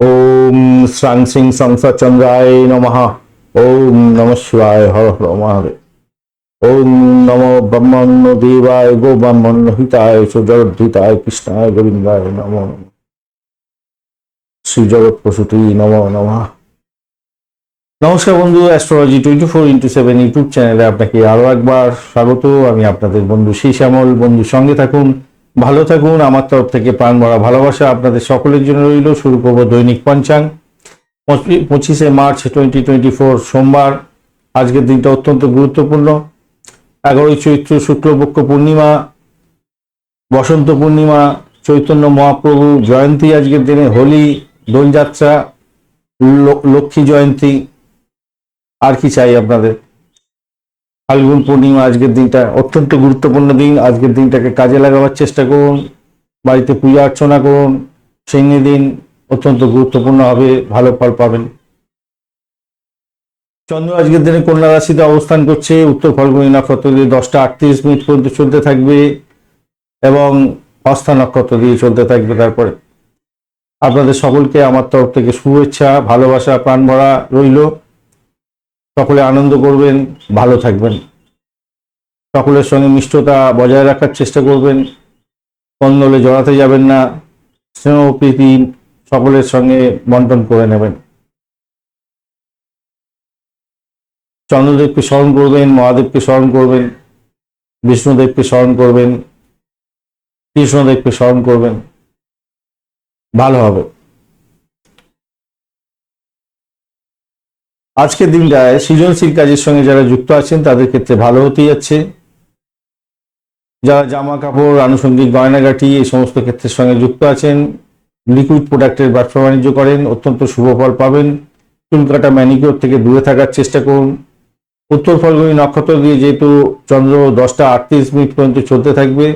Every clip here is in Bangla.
ওম শ্রাং সিং সংসচন্দ্রায় নমঃ। ওম নম শিবায় হর হর মহাদেব। ওম নম ব্রহ্মণ্য দেবায় গো ব্রহ্মণ্য হিতায় সুজগদ্ধিতায় কৃষ্ণায় গোবিন্দায় নম শ্রী জগৎ প্রসূতি নম নমঃ। নমস্কার বন্ধু astrology twenty four into seven YouTube চ্যানেলে আপনাকে আরও একবার স্বাগত। আমি আপনাদের বন্ধু সেই শ্যামল বন্ধুর সঙ্গে থাকুন। ভালো থাকুন। আমার তরফ থেকে প্রাণ ভরা ভালোবাসা আপনাদের সকলের জন্য রইল। শুরু করব দৈনিক পঁচি- পঁচিশে মার্চ টোয়েন্টি টোয়েন্টি ফোর সোমবার। আজকের দিনটা অত্যন্ত গুরুত্বপূর্ণ। এগারোই চৈত্র শুক্লপক্ষ পূর্ণিমা। বসন্ত পূর্ণিমা, চৈতন্য মহাপ্রভু জয়ন্তী আজকের দিনে, হোলি, দোলযাত্রা লক্ষ্মী জয়ন্তী। আর কি চাই আপনাদের? ফাল্গুন পূর্ণিমা আজকের দিনটা অত্যন্ত গুরুত্বপূর্ণ দিন। আজকের দিনটাকে কাজে লাগাবার চেষ্টা করুন, বাড়িতে পূজা অর্চনা করুন সেই দিন অত্যন্ত গুরুত্বপূর্ণ হবে, ভালো ফল পাবেন। চন্দ্র আজকের দিনে কন্যা রাশিতে অবস্থান করছে, উত্তর ফাল্গুনী নক্ষত্র দিয়ে দশটা আটত্রিশ মিনিট পর্যন্ত চলতে থাকবে এবং হস্তা নক্ষত্র দিয়ে চলতে থাকবে তারপরে। আপনাদের সকলকে আমার তরফ থেকে শুভেচ্ছা, ভালোবাসা, প্রাণ ভরা রইল। সকলে আনন্দ করবেন, ভালো থাকবেন। সকলের সঙ্গে মিষ্টতা বজায় রাখার চেষ্টা করবেন, কন্দলে জড়াতে যাবেন না, স্নেহ প্রীতি সকলের সঙ্গে বন্টন করে নেবেন। চন্দ্রদেবকে স্মরণ করবেন, মহাদেবকে স্মরণ করবেন, বিষ্ণুদেবকে স্মরণ করবেন, কৃষ্ণদেবকে স্মরণ করবেন। ভালো হবে। আজকের দিনটায় সৃজনশীল কাজের সঙ্গে যারা যুক্ত আছেন, তাদের ক্ষেত্রে ভালো হতে যাচ্ছে। যারা জামা কাপড়, আনুষঙ্গিক গয়নাগাটি এই সমস্ত ক্ষেত্রের সঙ্গে যুক্ত আছেন লিকুইড প্রোডাক্টের ব্যবসা বাণিজ্য করেন, অত্যন্ত শুভ ফল পাবেন। চুল কাটা ম্যানিকিওর থেকে দূরে থাকার চেষ্টা করুন। উত্তর ফলগুনি নক্ষত্র দিয়ে যেহেতু চন্দ্র দশটা আটত্রিশ মিনিট পর্যন্ত চলতে থাকবে,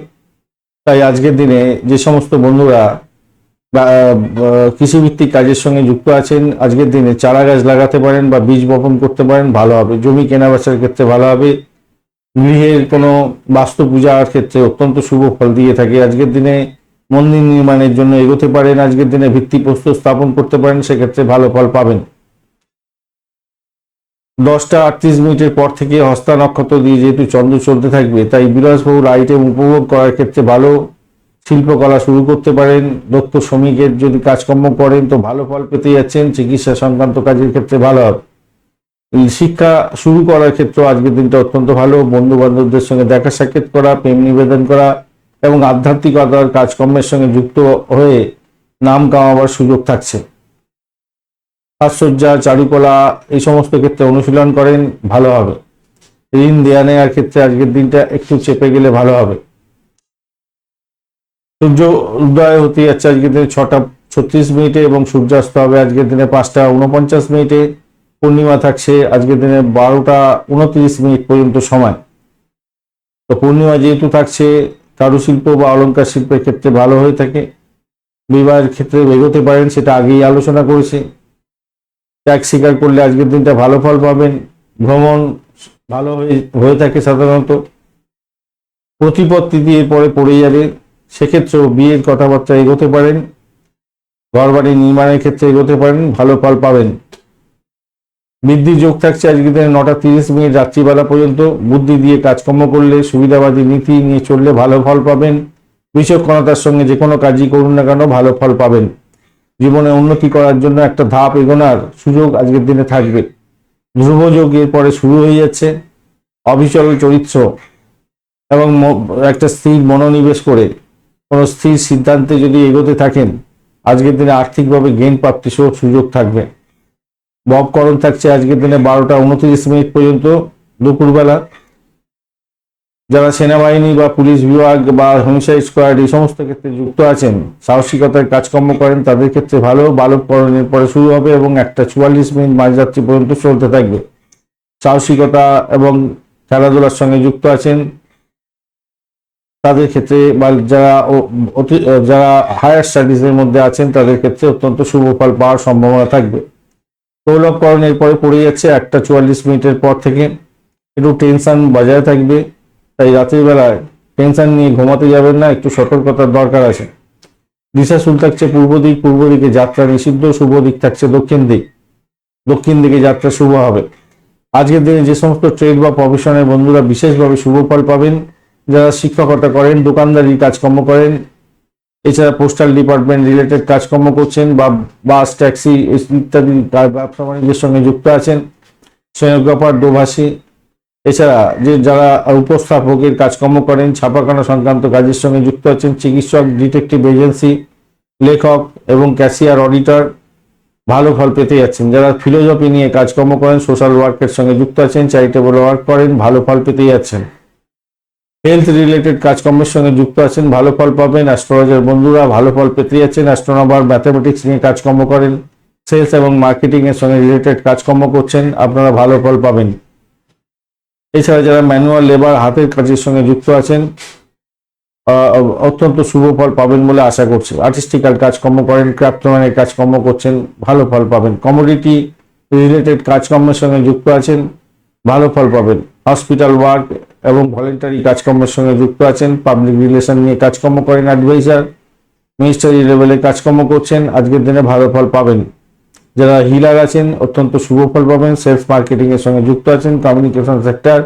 তাই আজকের দিনে যে সমস্ত বন্ধুরা কৃষিভিত্তিক কাজের সঙ্গে যুক্ত আছেন, আজকের দিনে চারা গাছ লাগাতে পারেন বা বীজ বপন করতে পারেন, ভালো হবে। জমি কেনা বেচার ক্ষেত্রে ভালো হবে। গৃহের কোনো বাস্তু পূজার ক্ষেত্রে অত্যন্ত শুভ ফল দিয়ে থাকে। আজকের দিনে মন্দির নির্মাণের জন্য এগোতে পারেন, আজকের দিনে ভিত্তি ভিত্তিপ্রস্তর স্থাপন করতে পারেন, সেক্ষেত্রে ভালো ফল পাবেন। দশটা আটত্রিশ মিনিটের পর থেকে হস্তা নক্ষত্র দিয়ে যেহেতু চন্দ্র চলতে থাকবে, তাই বিলাসবহুল আইটেম উপভোগ করার ক্ষেত্রে ভালো। শিল্পকলা শুরু করতে পারেন, দক্ষ শ্রমিকের যদি কাজকর্ম করেন তো ভালো ফল পেতে যাচ্ছেন, চিকিৎসা সংক্রান্ত কাজের ক্ষেত্রে ভালো হবে। শিক্ষা শুরু করার ক্ষেত্রে আজকের দিনটা অত্যন্ত ভালো বন্ধু বান্ধবদের সঙ্গে দেখা সাক্ষাৎ করা, প্রেম নিবেদন করা এবং আধ্যাত্মিকতার কাজকর্মের সঙ্গে যুক্ত হয়ে নাম কামাবার সুযোগ থাকছে। সাজসজ্জা চারুকলা এই সমস্ত ক্ষেত্রে অনুশীলন করেন, ভালো হবে। ঋণ দেয়া নেওয়ার ক্ষেত্রে আজকের দিনটা একটু চেপে গেলে ভালো হবে। সূর্য উদয় হতে যাচ্ছে আজকের দিনে ছটা ছত্রিশ মিনিটে এবং সূর্যাস্ত হবে আজকের দিনে পাঁচটা উনপঞ্চাশ মিনিটে। পূর্ণিমা থাকছে আজকের দিনে বারোটা উনত্রিশ মিনিট পর্যন্ত সময়। তো পূর্ণিমা যেহেতু থাকছে কারুশিল্প বা অলংকার শিল্পের ক্ষেত্রে ভালো হয়ে থাকে। বিবাহের ক্ষেত্রে এগোতে পারেন, সেটা আগেই আলোচনা করেছি। ত্যাগ স্বীকার করলে আজকের দিনটা ভালো ফল পাবেন। ভ্রমণ ভালো হয়ে হয়ে থাকে সাধারণত। প্রতিপত্তি দিয়ে পরে পড়ে যাবে। সেক্ষেত্রেও বিয়ের কথাবার্তা এগোতে পারেন, ঘরবাড়ি নির্মাণের ক্ষেত্রে এগোতে পারেন, ভালো ফল পাবেন। বৃদ্ধি যোগ থাকছে আজকের দিনে নটা তিরিশ মিনিট রাত্রিবেলা পর্যন্ত। বুদ্ধি দিয়ে কাজকর্ম করলে সুবিধাবাদী নীতি নিয়ে চললে ভালো ফল পাবেন। বিচক্ষণতার সঙ্গে যে কোনো কাজই করুন না কেন, ভালো ফল পাবেন। জীবনে উন্নতি করার জন্য একটা ধাপ এগোনার সুযোগ আজকের দিনে থাকবে। ধ্রুবযোগ এর পরে শুরু হয়ে যাচ্ছে। অবিচল চরিত্র এবং একটা স্থির মনোনিবেশ করে কোনো স্থির সিদ্ধান্তে যদি এগোতে থাকেন, আজকের দিনে আর্থিকভাবে গেন প্রাপ্তি সহ সুযোগ থাকবে। ববকরণ থাকছে আজকের দিনে বারোটা উনত্রিশ মিনিট পর্যন্ত, দুপুরবেলা। যারা সেনাবাহিনী বা পুলিশ বিভাগ বা হোমসাইড স্কোয়াড এই সমস্ত ক্ষেত্রে যুক্ত আছেন, সাহসিকতার কাজকর্ম করেন, তাদের ক্ষেত্রে ভালো বালককরণের পরে শুরু হবে এবং একটা চুয়াল্লিশ মিনিট মাঝরাত্রি পর্যন্ত চলতে থাকবে। সাহসিকতা এবং খেলাধুলার সঙ্গে যুক্ত আছেন তাদের ক্ষেত্রে বা যারা যারা হায়ার স্টাডিজের মধ্যে আছেন, তাদের ক্ষেত্রে অত্যন্ত শুভ ফল পাওয়ার সম্ভাবনা থাকবে। সৌলভকরণের এরপরে পড়ে যাচ্ছে একটা চুয়াল্লিশ মিনিটের পর থেকে। একটু টেনশন বজায় থাকবে। তাই রাতের বেলায় টেনশন নিয়ে ঘুমাতে যাবেন না, একটু সতর্কতার দরকার আছে। দিশাশুল থাকছে পূর্ব দিক, পূর্ব দিকে যাত্রা নিষিদ্ধ, শুভ দিক থাকছে দক্ষিণ দিক। দক্ষিণ দিকে যাত্রা শুভ হবে। আজকের দিনে যে সমস্ত ট্রেড বা প্রফেশনের বন্ধুরা বিশেষভাবে শুভ ফল পাবেন যারা শিক্ষকতা করেন, দোকানদারি কাজকর্ম করেন, এছাড়া পোস্টাল ডিপার্টমেন্ট রিলেটেড কাজকর্ম করছেন বা বাস ট্যাক্সি ইত্যাদি ব্যবসা বাণিজ্যের সঙ্গে যুক্ত আছেন স্বয়ংব্যাপার দোভাষী। এছাড়া যে যারা উপস্থাপকের কাজকর্ম করেন, ছাপাখানা সংক্রান্ত কাজের সঙ্গে যুক্ত আছেন, চিকিৎসক ডিটেকটিভ এজেন্সি লেখক এবং ক্যাশিয়ার অডিটর ভালো ফল পেতে যাচ্ছেন যারা ফিলোজফি নিয়ে কাজকর্ম করেন সোশ্যাল ওয়ার্কের সঙ্গে যুক্ত আছেন চ্যারিটেবল ওয়ার্ক করেন, ভালো ফল পেতে যাচ্ছেন হেলথ রিলেটেড কাজকর্মের সঙ্গে যুক্ত আছেন, ভালো ফল পাবেন অ্যাস্ট্রোলজার বন্ধুরা, ভালো ফল পেতে যাচ্ছেন অ্যাস্ট্রোনমার ম্যাথামেটিক্স নিয়ে কাজকর্ম করেন সেলস এবং মার্কেটিং এর সঙ্গে রিলেটেড কাজকর্ম করছেন, আপনারা ভালো ফল পাবেন। এছাড়া যারা ম্যানুয়াল লেবার হাতের কাজের সঙ্গে যুক্ত আছেন অত্যন্ত শুভ ফল পাবেন বলে আশা করছি। আর্টিস্টিক্যাল কাজকর্ম করেন ক্রাফটম্যানের কাজকর্ম করছেন, ভালো ফল পাবেন। কমোডিটি রিলেটেড কাজকর্মের সঙ্গে যুক্ত আছেন, ভালো ফল পাবেন। হসপিটাল ওয়ার্ক এবং ভলেন্টারি কাজকর্মের সঙ্গে যুক্ত আছেন পাবলিক রিলেশন নিয়ে কাজকর্ম করেন অ্যাডভাইজার মিনিস্টারি লেভেলে কাজকর্ম করছেন। আজকের দিনে ভালো ফল পাবেন। যারা হিলার আছেন, অত্যন্ত শুভ ফল পাবেন। সেলস মার্কেটিং এর সঙ্গে যুক্ত আছেন কমিউনিকেশন সেক্টর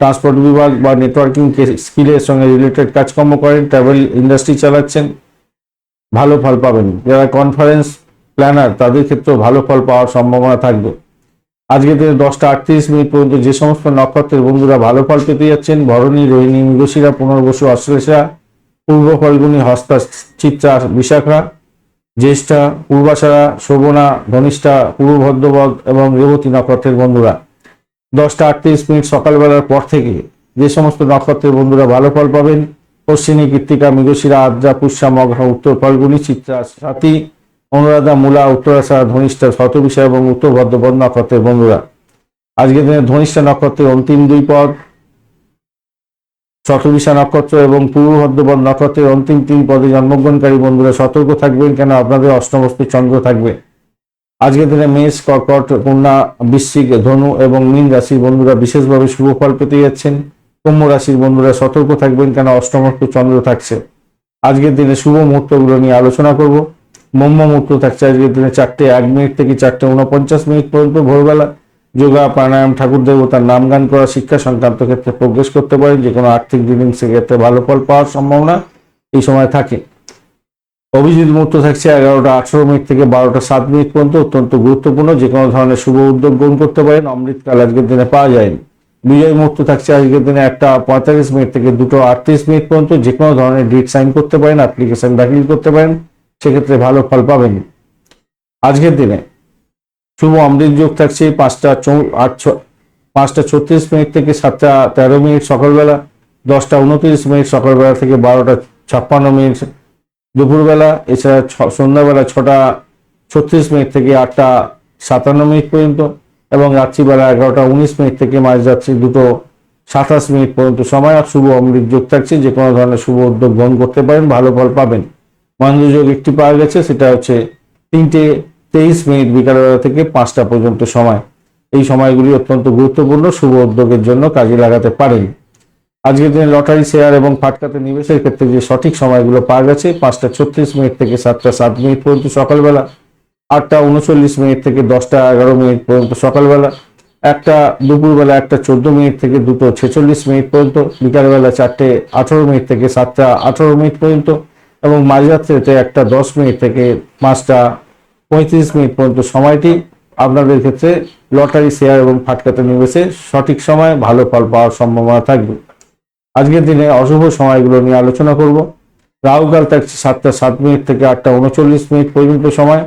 ট্রান্সপোর্ট বিভাগ বা নেটওয়ার্কিং স্কিলের সঙ্গে রিলেটেড কাজকর্ম করেন ট্রাভেল ইন্ডাস্ট্রি চালাচ্ছেন, ভালো ফল পাবেন। যারা কনফারেন্স প্ল্যানার তাদের ক্ষেত্রেও ভালো ফল পাওয়ার সম্ভাবনা থাকবে। আজকে দিনে দশটা আটত্রিশ মিনিট পর্যন্ত যে সমস্ত নক্ষত্রের বন্ধুরা ভালো ফল পেতে যাচ্ছেন, ভরণী, রোহিণী, মৃগশিরা, পুনর্বসু, অশ্লেষা, পূর্ব ফলগুনি, হস্তা, চিত্রা, বিশাখা, জ্যেষ্ঠা, পূর্বাশারা, শোভনা, ধনিষ্ঠা, পূর্ব ভদ্রপদ এবং রেবতী নক্ষত্রের বন্ধুরা। দশটা আটত্রিশ মিনিট সকালবেলার পর থেকে যে সমস্ত নক্ষত্রের বন্ধুরা ভালো ফল পাবেন পশ্চিমী কৃত্তিকা, মৃগশিরা, আদ্রা, পুষ্যা মঘা উত্তর ফলগুনি, চিত্রা, সাথী অনুরাধা মূলা, উত্তরাশা ধনিষ্ঠা শতবিষা এবং উত্তর ভদ্রপদ নক্ষত্রের বন্ধুরা। আজকের দিনে ধনিষ্ঠা নক্ষত্রের অন্তিম দুই পদ শতবিশা নক্ষত্র এবং পূর্ব ভদ্রপদ নক্ষত্রের অন্তিম তিন পদে জন্মগ্রহণকারী বন্ধুরা, সতর্ক থাকবেন কেন? আপনাদের অষ্টমস্তি চন্দ্র থাকবে। আজকের দিনে মেষ, কর্কট, কন্যা, বৃশ্চিক, ধনু এবং মীন রাশির বন্ধুরা বিশেষভাবে শুভ ফল পেতে যাচ্ছেন। কুম্ভ রাশির বন্ধুরা, সতর্ক থাকবেন কেন? অষ্টমস্ত চন্দ্র থাকছে। আজকের দিনে শুভ মুহূর্তগুলো নিয়ে আলোচনা করব। ব্রহ্ম মুহূর্ত থাকছে আজকের দিনে চারটে এক মিনিট থেকে চারটে উনপঞ্চাশ মিনিট পর্যন্ত ভোরবেলা যোগা, প্রাণায়াম ঠাকুর দেবতার নাম গান করা, শিক্ষা সংক্রান্ত ক্ষেত্রে প্রোগ্রেস করতে পারেন। যে কোনো আর্থিক ডিলিংস ক্ষেত্রে ভালো ফল পাওয়ার সম্ভাবনা এই সময় থাকে। অভিজিৎ মুহূর্ত থাকছে এগারোটা আঠারো মিনিট থেকে বারোটা সাত মিনিট পর্যন্ত, অত্যন্ত গুরুত্বপূর্ণ। যে কোনো ধরনের শুভ উদ্যোগ গ্রহণ করতে পারেন। অমৃতকাল আজকের দিনে পাওয়া যায়নি। বিজয় মুহূর্ত থাকছে আজকের দিনে একটা পঁয়তাল্লিশ মিনিট থেকে দুটো আটত্রিশ মিনিট পর্যন্ত। যে কোনো ধরনের ডিট সাইন করতে পারেন, অ্যাপ্লিকেশন দাখিল করতে পারেন। সেক্ষেত্রে ভালো ফল পাবেন। আজকের দিনে শুভ অমৃত যোগ থাকছে পাঁচটা চৌ আট পাঁচটা ছত্রিশ মিনিট থেকে সাতটা তেরো মিনিট সকালবেলা, দশটা উনত্রিশ মিনিট সকালবেলা থেকে বারোটা ছাপ্পান্ন মিনিট দুপুরবেলা, এছাড়া সন্ধ্যাবেলা ছটা ছত্রিশ মিনিট থেকে আটটা সাতান্ন মিনিট পর্যন্ত এবং রাত্রিবেলা এগারোটা উনিশ মিনিট থেকে মাঝরাত্রি দুটো সাতাশ মিনিট পর্যন্ত সময় শুভ অমৃত যোগ থাকছে। যে কোনো ধরনের শুভ উদ্যোগ গ্রহণ করতে পারেন, ভালো ফল পাবেন। মহেন্দ্র যোগ একটি পাওয়া গেছে, সেটা হচ্ছে তিনটে তেইশ মিনিট বিকালবেলা থেকে পাঁচটা পর্যন্ত সময়। এই সময়গুলি অত্যন্ত গুরুত্বপূর্ণ, শুভ উদ্যোগের জন্য কাজে লাগাতে পারেন। আজকের দিনে লটারি, শেয়ার এবং ফাটকাতে নিবেশের ক্ষেত্রে যে সঠিক সময়গুলো পাওয়া গেছে, পাঁচটা ছত্রিশ মিনিট থেকে সাতটা সাত মিনিট পর্যন্ত সকালবেলা, আটটা উনচল্লিশ মিনিট থেকে দশটা এগারো মিনিট পর্যন্ত সকালবেলা, একটা দুপুরবেলা একটা চোদ্দ মিনিট থেকে দুটো ছেচল্লিশ মিনিট পর্যন্ত, বিকালবেলা চারটে আঠারো মিনিট থেকে সাতটা আঠারো মিনিট পর্যন্ত এবং মাঝরাত্রিতে একটা দশ মিনিট থেকে পাঁচটা পঁয়ত্রিশ মিনিট পর্যন্ত সময়টি আপনাদের ক্ষেত্রে লটারি, শেয়ার এবং ফাটকাতে নিবেশে সঠিক সময় ভালো ফল পাওয়ার সম্ভাবনা থাকবে। আজকের দিনে অশুভ সময়গুলো নিয়ে আলোচনা করব। রাহুকাল থাকছে সাতটা সাত মিনিট থেকে আটটা উনচল্লিশ মিনিট পর্যন্ত সময়।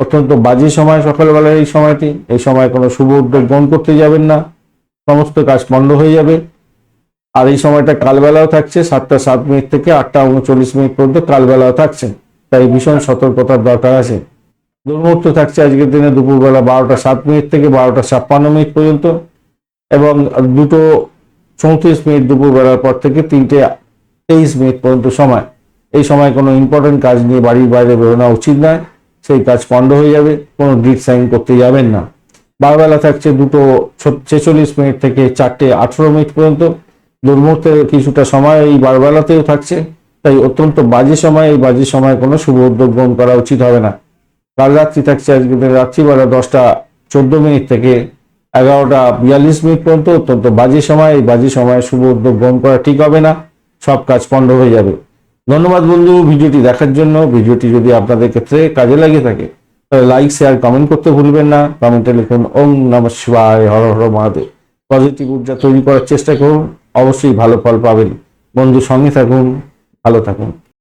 অত্যন্ত বাজে সময় সকালবেলার এই সময়টি। এই সময় কোনো শুভ উদ্যোগ গ্রহণ করতে যাবেন না। সমস্ত কাজ বন্ধ হয়ে যাবে। আর এই সময়টা কালবেলাও থাকছে, সাতটা সাত মিনিট থেকে আটটা উনচল্লিশ মিনিট পর্যন্ত কালবেলাও থাকছে। তাই ভীষণ সতর্কতার দরকার আছে। দুর্মুহূর্ত থাকছে আজকের দিনে দুপুরবেলা বারোটা সাত মিনিট থেকে বারোটা ছাপ্পান্ন মিনিট পর্যন্ত এবং দুটো চৌত্রিশ মিনিট দুপুরবেলার পর থেকে তিনটে তেইশ মিনিট পর্যন্ত সময়। এই সময় কোনো ইম্পর্টেন্ট কাজ নিয়ে বাড়ির বাইরে বেরোনো উচিত নয়। সেই কাজ পণ্ড হয়ে যাবে, কোনো ডিট সাইন করতে যাবেন না। বারবেলা থাকছে দুটো ছেচল্লিশ মিনিট থেকে চারটে আঠেরো মিনিট পর্যন্ত দুর্মুহূর্তের কিছুটা সময় এই বারবেলাতেও থাকছে, তাই অত্যন্ত বাজে সময়, এই বাজে সময় কোনো শুভ উদ্যোগ গ্রহণ করা উচিত হবে না। কাল রাত্রি থাকছে আজকে রাত্রিবেলা দশটা চোদ্দ মিনিট থেকে এগারোটা বিয়াল্লিশ মিনিট পর্যন্ত, অত্যন্ত বাজে সময়, এই বাজে সময়ে শুভ উদ্যোগ গ্রহণ করা ঠিক হবে না, সব কাজ পণ্ড হয়ে যাবে। ধন্যবাদ বন্ধু, ভিডিওটি দেখার জন্য, ভিডিওটি যদি আপনাদের ক্ষেত্রে কাজে লাগে থাকে, তাহলে লাইক, শেয়ার, কমেন্ট করতে ভুলবেন না, কমেন্টে লিখুন, ওম নম শিবায়, হর হর মহাদেব। পজিটিভ ঊর্জা তৈরি করার চেষ্টা করুন। অবশ্যই ভালো ফল পাবেন। বন্ধু সঙ্গে থাকুন ভালো থাকুন।